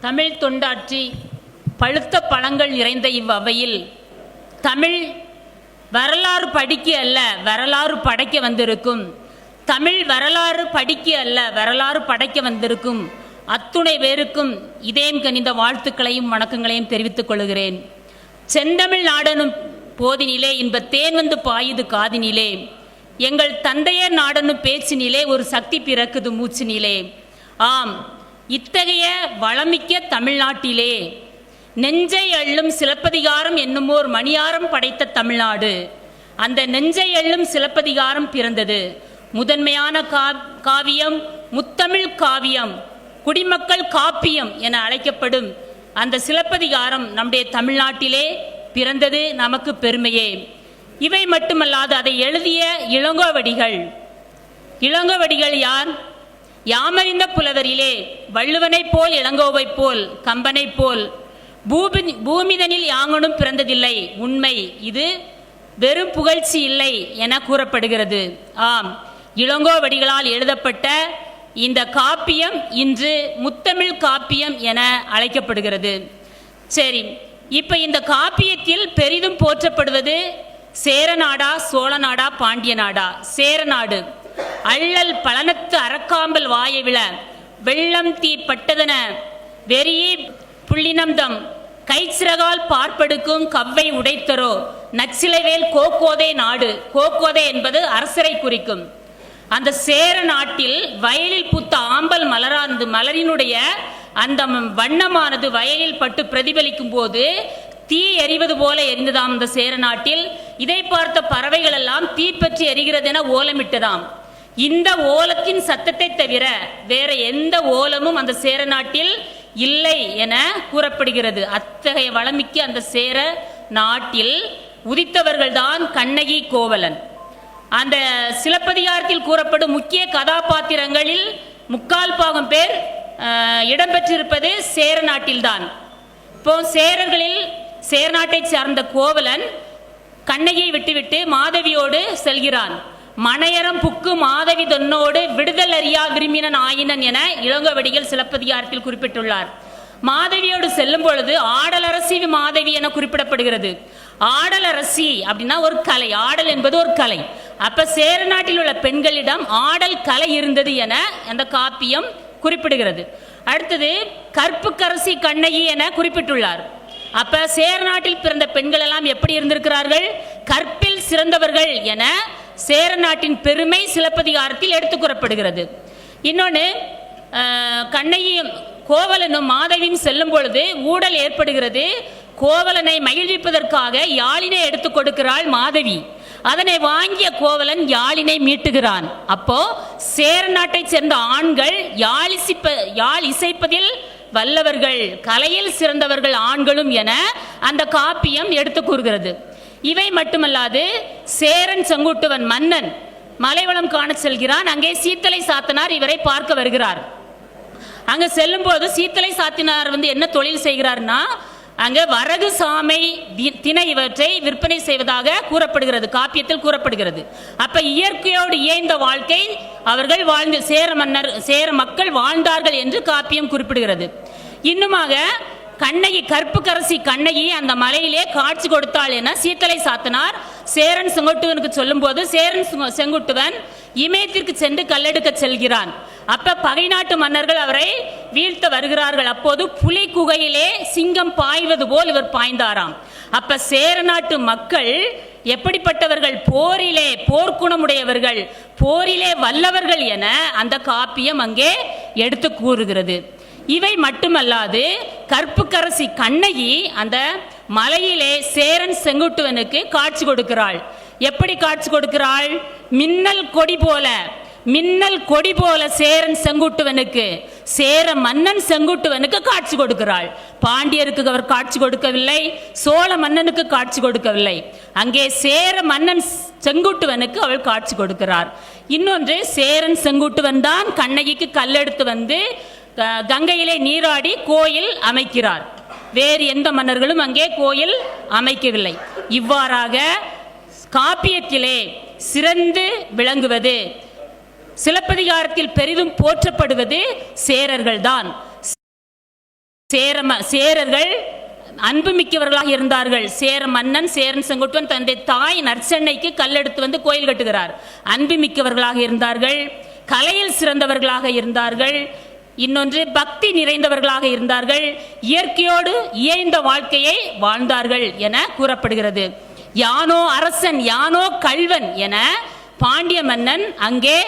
தமிழ் தொண்டாற்றி பழுத்த பழங்கள் நிறைந்த இவ்வவையில் தமிழ் வரலாறு படிக்க அல்ல வரலாறு படைக்க வந்திருக்கும். தமிழ் வரலாறு படிக்க அல்ல வரலாறு படைக்க வந்திருக்கும். அத்துணை பேருக்கும் இதயம் கனிந்த வாழ்த்துக்களையும் வணக்கங்களையும் தெரிவித்துக் கொள்கிறேன். செந்தமிழ் நாடனும் போதினிலே இன்ப தேன் வந்து பாயுது காதினிலே. எங்கள் தந்தையர் நாடனும் பேச்சினிலே ஒரு சக்தி பிறக்குது மூச்சினிலே. ஆம் இத்தகைய வளமிக்க தமிழ்நாட்டிலே நெஞ்சை அள்ளும் சிலப்பதிகாரம் என்னுமோர் மணியாரம் படைத்த தமிழ்நாடு. அந்த நெஞ்சை அள்ளும் சிலப்பதிகாரம் பிறந்தது. முதன்மையான கா காவியம் முத்தமிழ் காவியம் குடிமக்கள் காப்பியம் என அழைக்கப்படும் அந்த சிலப்பதிகாரம் நம்முடைய தமிழ்நாட்டிலே பிறந்தது நமக்கு பெருமையே. இவை மட்டுமல்லாது அதை எழுதிய இளங்கோவடிகள். இளங்கோவடிகள் யார்? யாமறிந்த புலவரிலே வள்ளுவனைப் போல் இளங்கோவைப் போல் கம்பனைப் போல் பூமி பூமிதனில் யாங்கனும் பிறந்ததில்லை. உண்மை இது வெறும் புகழ்ச்சி இல்லை என கூறப்படுகிறது. ஆம். இளங்கோவடிகளால் எழுதப்பட்ட இந்த காப்பியம் இன்று முத்தமிழ் காப்பியம் என அழைக்கப்படுகிறது. சரி. இப்போ இந்த காப்பியத்தில் பெரிதும் போற்றப்படுவது சேரநாடா சோழநாடா பாண்டிய நாடா சேரநாடு. அள்ளல் பலனத்து அறக்காம்பல் வாய விழ வெள்ளம் தீ பட்டதென வெறியே புள்ளினம்தம் கைச்சிறகால் பார்ப்படுக்கும் கவ்வை உடைத்தரோ நச்சிலைவேல் கோக்கோதே நாடு. கோக்கோதே என்பது அரசரை குறிக்கும். அந்த சேர நாட்டில் வயலில் பூத்த ஆம்பல் மலராந்து மலரினுடைய அந்த வண்ணமானது வயலில் பட்டு பிரதிபலிக்கும் போது தீ எறிவது போல எரிந்ததாம் அந்த சேர நாட்டில். இதை பார்த்த பறவைகள் எல்லாம் தீப்பற்றி எரிகிறது என ஓலமிட்டதாம். இந்த ஓலத்தின் சத்தத்தை தவிர வேற எந்த ஓலமும் அந்த சேர நாட்டில் இல்லை என கூறப்படுகிறது. அத்தகைய வளமிக்க அந்த சேர நாட்டில் உதித்தவர்கள்தான் கண்ணகி கோவலன். அந்த சிலப்பதிகாரத்தில் கூறப்படும் முக்கிய கதாபாத்திரங்களில் முக்கால் பாகம் பேர் இடம்பெற்றிருப்பது சேர நாட்டில்தான். இப்போ சேரர்களில் சேர நாட்டைச் சார்ந்த கோவலன் கண்ணகியை விட்டுவிட்டு மாதவியோடு செல்கிறான். மனையரம் புக்கு மாதவி தொன்னோடு விடுதல் அறியா விரும்பினன் ஆயினன் என இளங்கோவடிகள் சிலப்பதிகாரத்தில் குறிப்பிட்டுள்ளார். மாதவியோடு செல்லும் பொழுது ஆடலரசி மாதவி என குறிப்பிடப்படுகிறது. ஆடலரசி அப்படின்னா ஒரு கலை ஆடல் என்பது ஒரு கலை. அப்ப சேர நாட்டில் உள்ள பெண்களிடம் ஆடல் கலை இருந்தது என அந்த காப்பியம் குறிப்பிடுகிறது. அடுத்தது கற்புக்கரசி கண்ணகி என குறிப்பிட்டுள்ளார். அப்ப சேர நாட்டில் பிறந்த பெண்கள் எல்லாம் எப்படி இருந்திருக்கிறார்கள்? கற்பில் சிறந்தவர்கள் என சேர நாட்டின் பெருமை சிலப்பதிகாரத்தில் எடுத்து கூறப்படுகிறது. இன்னொன்று கண்ணையும் கோவலனும் மாதவியும் செல்லும் பொழுது ஊடல் ஏற்படுகிறது. கோவலனை மகிழ்விப்பதற்காக யாழினை எடுத்துக் கொடுக்கிறாள் மாதவி. அதனை வாங்கிய கோவலன் யாழினை மீட்டுகிறான். அப்போ சேர நாட்டைச் சேர்ந்த ஆண்கள் யாழ் இசைப்ப யாழ் இசைப்பதில் வல்லவர்கள் கலையில் சிறந்தவர்கள் ஆண்களும் என அந்த காப்பியம் எடுத்து கூறுகிறது. இவை மட்டுமல்லாது சேரன் செங்குட்டுவன் மன்னன் மலைவளம் காண செல்கிறான். அங்கே சீத்தலை சாத்தனார் இவரை பார்க்க வருகிறார். அங்க செல்லும்போது சீத்தலை சாத்தினார் வந்து என்ன தொழில் செய்கிறார்னா அங்க வரகு சாமை தி- திணை இவற்றை விற்பனை செய்வதாக கூறப்படுகிறது காப்பியத்தில் கூறப்படுகிறது. அப்ப இயற்கையோடு இயைந்த வாழ்க்கை அவர்கள் வாழ்ந்து சேர மன்னர் சேர மக்கள் வாழ்ந்தார்கள் என்று காப்பியம் குறிப்பிடுகிறது. இன்னுமாக கண்ணகி கற்புக்கரசி கண்ணகி அந்த மலையிலே காட்சி கொடுத்தாள் என சீத்தலை சாத்தனார். சேரன் செங்குட்டுவனுக்கு சொல்லும்போது சேரன் செங்குட்டுவன் இமயத்திற்கு சென்று கல்லெடுக்க செல்கிறான். அப்ப பகை நாட்டு மன்னர்கள் அவரை வீழ்த்த வருகிறார்கள். அப்போது புலி குகையிலே சிங்கம் பாய்வது போல் இவர் பாய்ந்தாராம். அப்ப சேர நாட்டு மக்கள் எப்படிப்பட்டவர்கள்? போரிலே போர்க்குணமுடையவர்கள் போரிலே வல்லவர்கள் என அந்த காப்பியம் அங்கே எடுத்து கூறுகிறது. இவை மட்டுமல்லாது கற்புக்கரசி கண்ணகி அந்த மலையிலே சேரன் செங்குட்டுவனுக்கு காட்சி கொடுக்கிறாள். எப்படி காட்சி கொடுக்கிறாள்? மின்னல் கொடி போல மின்னல் கொடி போல சேரன் செங்குட்டுவனுக்கு சேர மன்னன் செங்குட்டுவனுக்கு காட்சி கொடுக்கிறாள். பாண்டியருக்கு அவர் காட்சி கொடுக்கவில்லை சோழ மன்னனுக்கு காட்சி கொடுக்கவில்லை. அங்கே சேர மன்னன் செங்குட்டுவனுக்கு அவள் காட்சி கொடுக்கிறார். இன்னொன்று சேரன் செங்குட்டுவன் தான் கண்ணகிக்கு கல்லெடுத்து வந்து கங்கையிலே நீராடி கோயில் அமைக்கிறார். வேறு எந்த மன்னர்களும் அங்கே கோயில் அமைக்கவில்லை. இவ்வாறாக காப்பியத்திலே சிறந்து விளங்குவது சிலப்பதிகாரத்தில் பெரிதும் போற்றப்படுவது சேரர்கள்தான். சேரம சேரர்கள் அன்பு மிக்கவர்களாக இருந்தார்கள். சேர மன்னன் சேரன் செங்குட்டுவன் தந்தை தாய் நற்சென்னைக்கு கல்லெடுத்து வந்து கோயில் கட்டுகிறார். அன்பு மிக்கவர்களாக இருந்தார்கள் கலையில் சிறந்தவர்களாக இருந்தார்கள் இன்னொன்று பக்தி நிறைந்தவர்களாக இருந்தார்கள். இயற்கையோடு இயைந்த வாழ்க்கையை வாழ்ந்தார்கள் என கூறப்படுகிறது. யானோ அரசன் யானோ கல்வன் என பாண்டிய மன்னன் அங்கே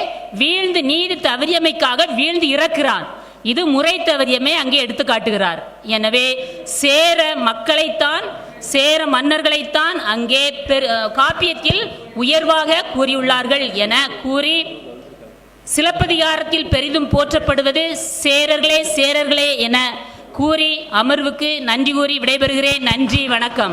வீழ்ந்து நீதி தவறியமைக்காக வீழ்ந்து இறக்கிறான். இது முறை தவறியமே அங்கே எடுத்து காட்டுகிறார். எனவே சேர மக்களைத்தான் சேர மன்னர்களைத்தான் அங்கே பெரு காப்பியத்தில் உயர்வாக கூறியுள்ளார்கள் என கூறி சிலப்பதிகாரத்தில் பெரிதும் போற்றப்படுவது சேரர்களே சேரர்களே என கூறி அமர்வுக்கு நன்றி கூறி விடைபெறுகிறேன். நன்றி வணக்கம்.